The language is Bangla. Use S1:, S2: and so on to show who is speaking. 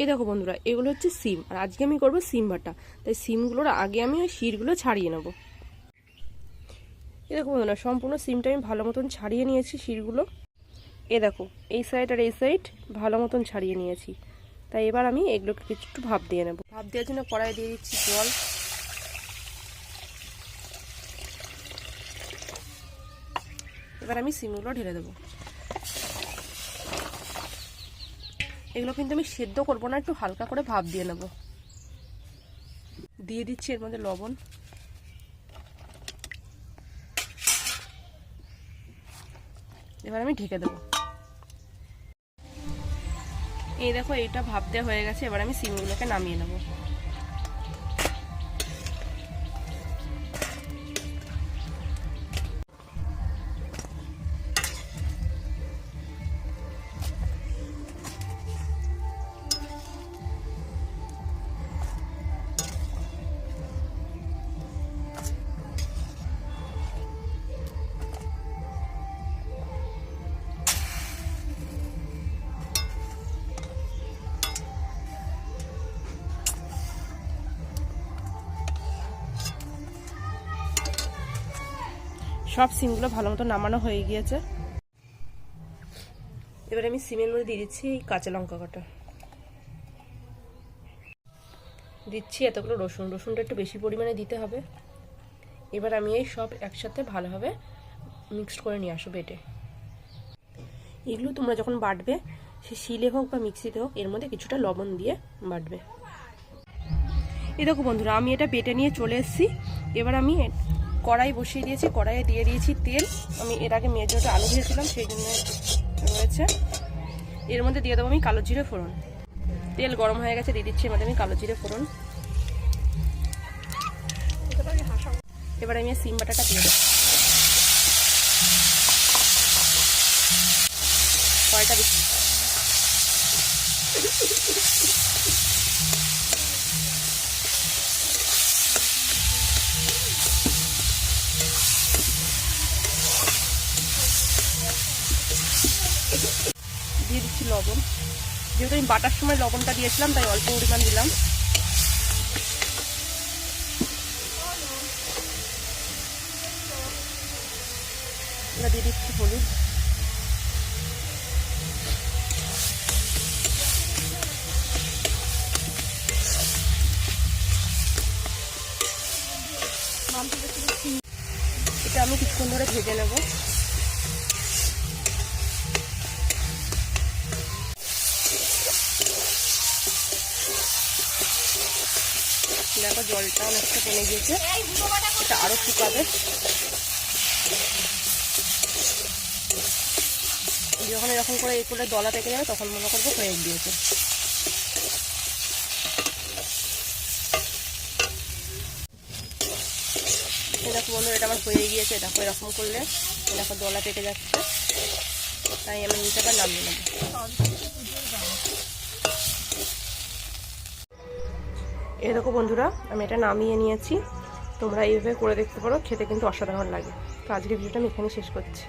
S1: এই দেখো বন্ধুরা, এগুলো হচ্ছে সিম, আর আজকে আমি করব সিম বাটা। তাই সিমগুলোর আগে আমি ওই শিরগুলো ছাড়িয়ে নেব। এই দেখো বন্ধুরা, সম্পূর্ণ সিমটা আমি ভালো মতন ছাড়িয়ে নিয়েছি শিরগুলো এ দেখো, এই সাইড আর এই সাইড ভালো মতন ছাড়িয়ে নিয়েছি। তাই এবার আমি এগুলোকে কিছু একটু ভাপ দিয়ে নেব। ভাপ দেওয়ার জন্য কড়াই দিয়ে দিচ্ছি জল। এবার আমি সিমগুলো ঢেলে দেবো। এগুলো কিন্তু আমি সেদ্ধ করব না, একটু হালকা করে ভাব দিয়ে নেব। দিয়ে দিচ্ছি এর মধ্যে লবণ। এবার আমি ঢেকে দেবো। এই দেখো, এইটা ভাবতে হয়ে গেছে, এবার আমি সিমগুলোকে নামিয়ে নেব। সব সিমগুলো ভালো মতো নামানো হয়ে গিয়েছে। এবার আমি সিমের মধ্যে দিয়ে দিচ্ছি এই কাঁচা লঙ্কা কাটা। দিচ্ছি এতগুলো রসুন। রসুনটা একটু বেশি পরিমাণে দিতে হবে। এবার আমি এই সব একসাথে ভালোভাবে মিক্সড করে নিয়ে আসব বেটে। এগুলো তোমরা যখন বাটবে, সে শিলে হোক বা মিক্সিতে হোক, এর মধ্যে কিছুটা লবণ দিয়ে বাটবে। এই দেখো বন্ধুরা, আমি এটা বেটে নিয়ে চলে এসেছি। এবার আমি কড়াই বসিয়ে দিয়েছি, কড়াইয়ে দিয়ে দিয়েছি তেল। আমি এর আগে মেয়ের আলু ভেজেছিলাম, সেই জন্য রয়েছে। এর মধ্যে দিয়ে দেবো আমি কালো জিরে ফোড়ন। তেল গরম হয়ে গেছে, দিয়ে দিচ্ছি এর মধ্যে আমি কালো জিরে ফোড়ন। এবার আমি সিম বাটাটা দিয়ে দেবো। কয়টা দিচ্ছি। দিয়ে দিচ্ছি লবণ। যেহেতু আমি বাটার সময় লবণটা দিয়েছিলাম, তাই অল্প পরিমাণ দিলাম। দিয়ে দিচ্ছি হলুদ। এটা আমি কিছুক্ষণ ধরে ভেজে নেব। দেখো জলটা অনেকটা কমে গিয়েছে। এটা আরও শুকাবে। যখন এরকম করে এই করে দলা পেকে যাবে, তখন মনে করব হয়ে গিয়েছে। দেখো বন্ধু এটা আমার হয়ে গিয়েছে। দেখো এরকম করলে দেখো দলা পেকে যাচ্ছে। তাই আমি আবার নামিয়ে নেব। এই দেখো বন্ধুরা, আমি এটা নামিয়ে নিয়েছি। তোমরা এইভাবে করে দেখতে পারো, খেতে কিন্তু অসাধারণ লাগে। তো আজকে ভিডিওটা আমি এখানে শেষ করছি।